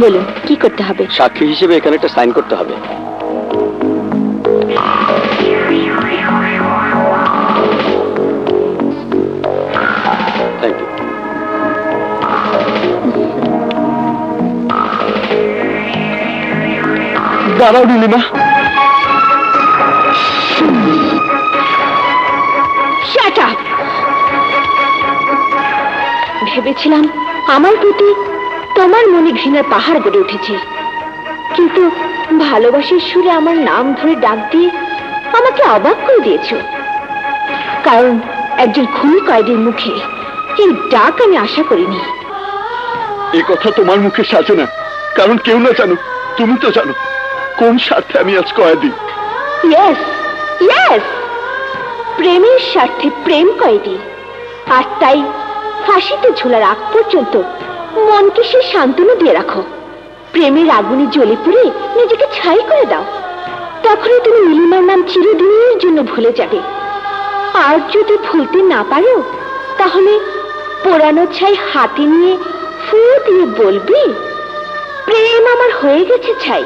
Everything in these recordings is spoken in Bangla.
বলুন কি করতে হবে? সাক্ষী হিসেবে এখানে একটা সাইন করতে হবে। দাঁড়াও নীলিমা। ভেবেছিলাম আমার প্রতি তোমার মনে ঘৃণার পাহাড় গড়ে উঠেছে। কিন্তু ভালোবাসার সুরে আমার নাম ধরে ডাক দিয়ে আমাকে অবাক করে দিয়েছ। কারণ একজন খুনি কয়েদির মুখে এই ডাক আমি আশা করিনি। এই কথা তোমার মুখে সাজে না। কারণ কেউ না জানো তুমি তো জানো কোন স্বার্থে আমি আজ কয়েদি। ইয়েস ইয়েস প্রেমের স্বার্থে প্রেম কয়েদি। আর তাই ফাঁসিতে ঝোলার আগ পর্যন্ত মনকে সে সান্ত্বনা দিয়ে রাখো। প্রেমের আগুনে জ্বলে পুড়ে নিজেকে ছাই করে দাও। তখনই তুমি নীলিমার নাম চিরদিনের জন্য ভুলে যাবে। আর যদি ভুলতে না পারো, তাহলে পোড়ানো ছাই হাতে নিয়ে ফু দিয়ে বলবি, প্রেম আমার হয়ে গেছে ছাই।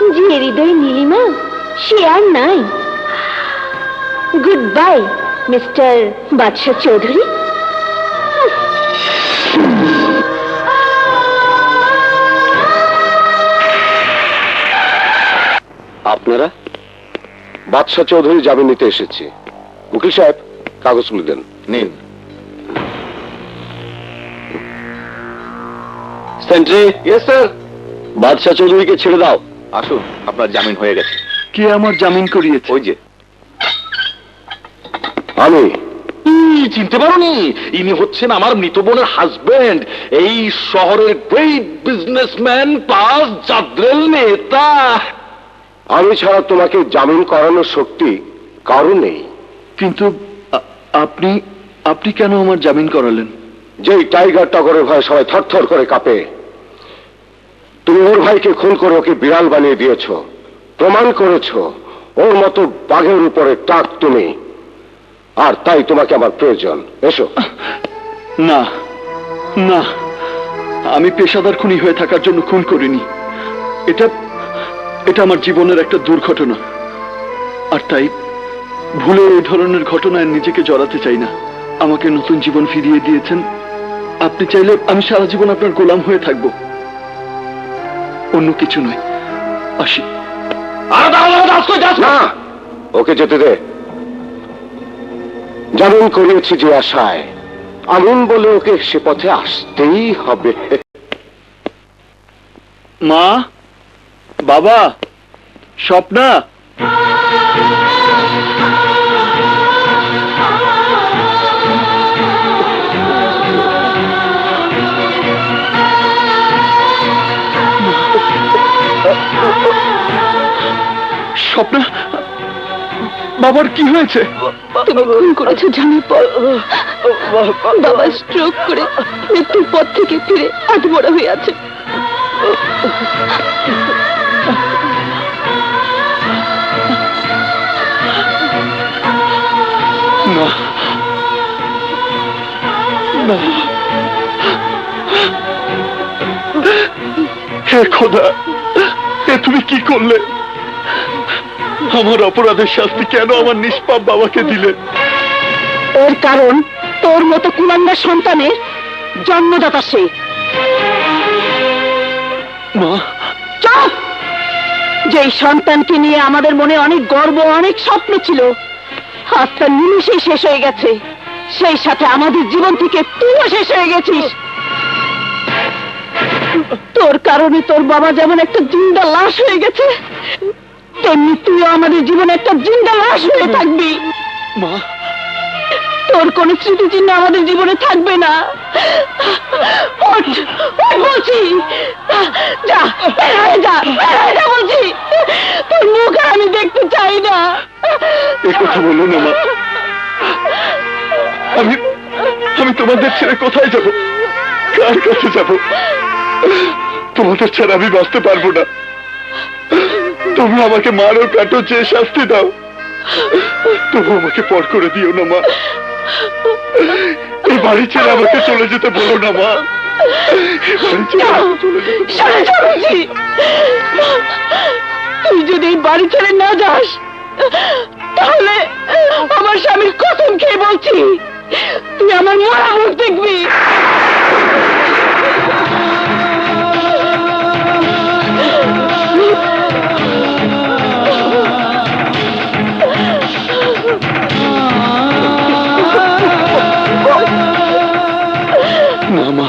যে হৃদয় নীলিমা, সে আর নাই। গুড বাই মিস্টার বাদশাহ চৌধুরী। আপনারা? বাদশাহ চৌধুরী জামিন নিতে এসেছি। উকিল সাহেব কাগজগুলো দেন। নিন। সেন্ট্রি? ইয়েস স্যার বাদশাহ চৌধুরীকে ছেড়ে দাও। আসুন আপনার জামিন হয়ে গেছে। কে আমার জামিন করিয়েছে? ওই যে। আমি। চিনতে পারোনি। ইনি হচ্ছেন আমার মৃত বোনের হাজবেন্ড এই শহরের গ্রেট বিজনেসম্যান প্লাস জাদ্রেল নেতা। আমি ছাড়া তোমাকে জামিন করানোর শক্তি কারও নেই। কিন্তু আপনি আপনি কেন আমার জামিন করালেন? যেই টাইগার টগরের ভয়ে সবাই থরথর করে কাঁপে। তুমি ওর ভাইকে খুন করে ওকে বিড়াল বানিয়ে দিয়েছ প্রমাণ করেছ ওর মতো বাঘের উপরে টাক তুমি। আর তাই তোমাকে আমার প্রয়োজন। এসো। না না আমি পেশাদার খুনি হয়ে থাকার জন্য খুন করিনি। এটা এটা আমার জীবনের একটা দুর্ঘটনা। আর তাই ভুলে এই ধরনের ঘটনায় নিজেকে জড়াতে চাই না। আমাকে নতুন জীবন ফিরিয়ে দিয়েছেন। আপনি চাইলে আমি সারা জীবন আপনার গোলাম হয়ে থাকব। অন্য কিছু নয়। আসি। ওকে যেতে দে। জামিন করিয়েছি যে আশায়। আমিন বলে ওকে সে পথে আসতেই হবে। মা? বাবা, স্বপ্না। স্বপ্না, বাবার কি হয়েছে? তুমি খুন করেছ, জানার পর। বাবা স্ট্রোক করে মৃত্যুর পথ থেকে ফিরে বড় হয়ে আছে। না। হে খোদা এ তুমি কি করলে? আমার অপরাধের শাস্তি কেন আমার নিষ্পাপ বাবাকে দিলে? এর কারণ তোর মতো কুলাঙ্গার সন্তানের জন্মদাতা সে। মা। যেই সন্তানকে নিয়ে আমাদের মনে অনেক গর্ব অনেক স্বপ্ন ছিল আজ তার নিমিশেই শেষ হয়ে গেছে। সেই সাথে আমাদের জীবন থেকে তুইও শেষ হয়ে গেছিস। তোর কারণে তোর বাবা যেমন একটা জিন্দা লাশ হয়ে গেছে তেমনি তুইও আমাদের জীবনে একটা জিন্দা লাশ হয়ে থাকবি। মা। তোর কোনো স্মৃতিচিহ্ন আমাদের জীবনে থাকবে না। বলছি। যা বের যা যা বলছি। তোর মুখ আমি দেখতে চাই না। কথা বলো না মা আমি আমি তোমাদের ছেড়ে কোথায় যাব? কার কাছে যাব? তোমাদের ছাড়া আমি বাঁচতে পারব না। তুমি আমাকে মারো কাটো যে শাস্তি দাও। তবু আমাকে পর করে দিও না মা। এই বাড়ি ছেড়ে আমাকে চলে যেতে বলো না মা। তুই যদি এই বাড়ি ছেড়ে না যাস তাহলে আমার স্বামীর কসম খেয়ে বলছি। তুই আমার মরা মুখ দেখবি। না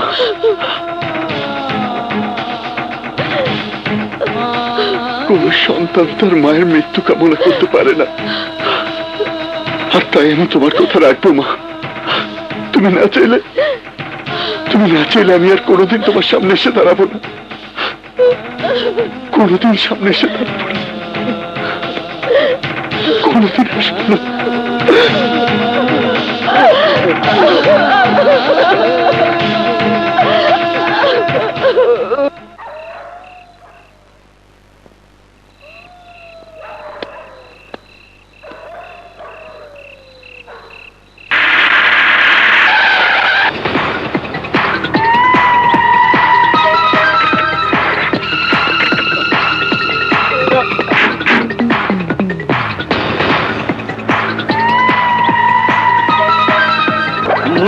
কোন সন্তান তার মায়ের মৃত্যু কামনা করতে পারে না। আর তাই আমি তোমার কথা রাখব, মা। তুমি না চাইলে, তুমি না চাইলে আমি আর কোনোদিন তোমার সামনে এসে দাঁড়াবো না। কোনোদিন সামনে এসে দাঁড়াবো না। কোনোদিন আসব না।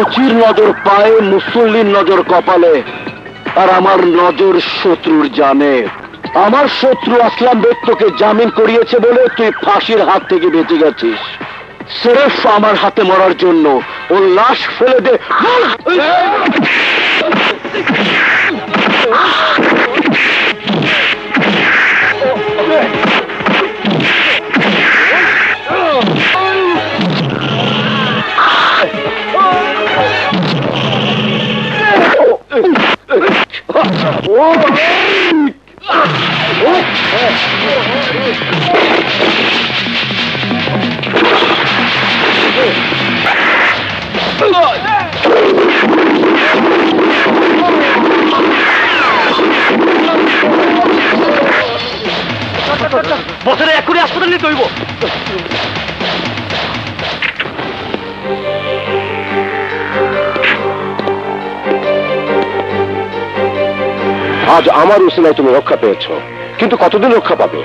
মুচির নজর পায়ে, মুসল্লির নজর কপালে। আর আমার নজর শত্রুর জানে। আমার শত্রু আসলাম দত্তকে জামিন করিয়েছে বলে তুই ফাঁসির হাত থেকে বেঁচে গেছিস। সেরেফ আমার হাতে মরার জন্য। ও লাশ ফেলে দে। বছরে এক করে হাসপাতাল নিতে হইব। আজ আমার উসিলায় তুমি রক্ষা পেয়েছ। কিন্তু কতদিন রক্ষা পাবে?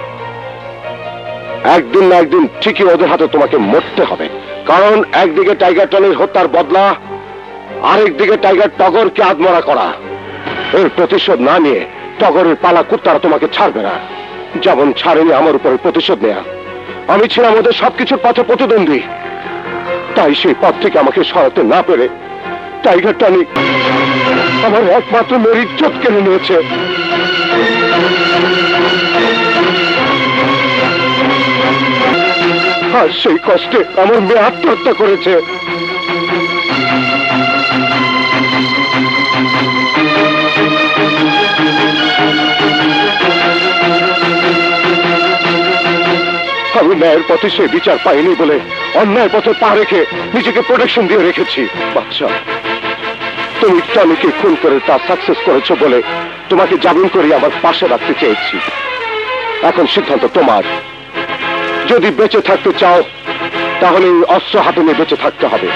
একদিন না একদিন ঠিকই ওদের হাতে তোমাকে মরতে হবে। কারণ একদিকে টাইগার টনের হত্যার বদলা আরেকদিকে টাইগার টগরকে আদমরা করা। এর প্রতিশোধ না নিয়ে টগরের পালা কুত্তারা তোমাকে ছাড়বে না। যেমন ছাড়েনি আমার উপরে প্রতিশোধ নেয়া। আমি ছিলাম ওদের সবকিছুর পথে প্রতিদ্বন্দ্বী। তাই সেই পথ থেকে আমাকে সরাতে না পেরে টাইগার টনি আমার একমাত্র মেয়ের ইজ্জত কেড়ে নিয়েছে। আর সেই কষ্টে আমার মেয়ে আত্মহত্যা করেছে। আমি ন্যায়ের পথে সে বিচার পাইনি বলে অন্যায় পথে পা রেখে নিজেকে প্রোটেকশন দিয়ে রেখেছি বাচ্চা তুমি স্বামীকে খুন করে তা সাকসেস করেছ বলে তোমাকে জামিন করে আমার পাশে রাখতে চেয়েছি। এখন সিদ্ধান্ত তোমার। যদি বেঁচে থাকতে চাও তাহলে অস্ত্র হাতে নিয়ে বেঁচে থাকতে হবে।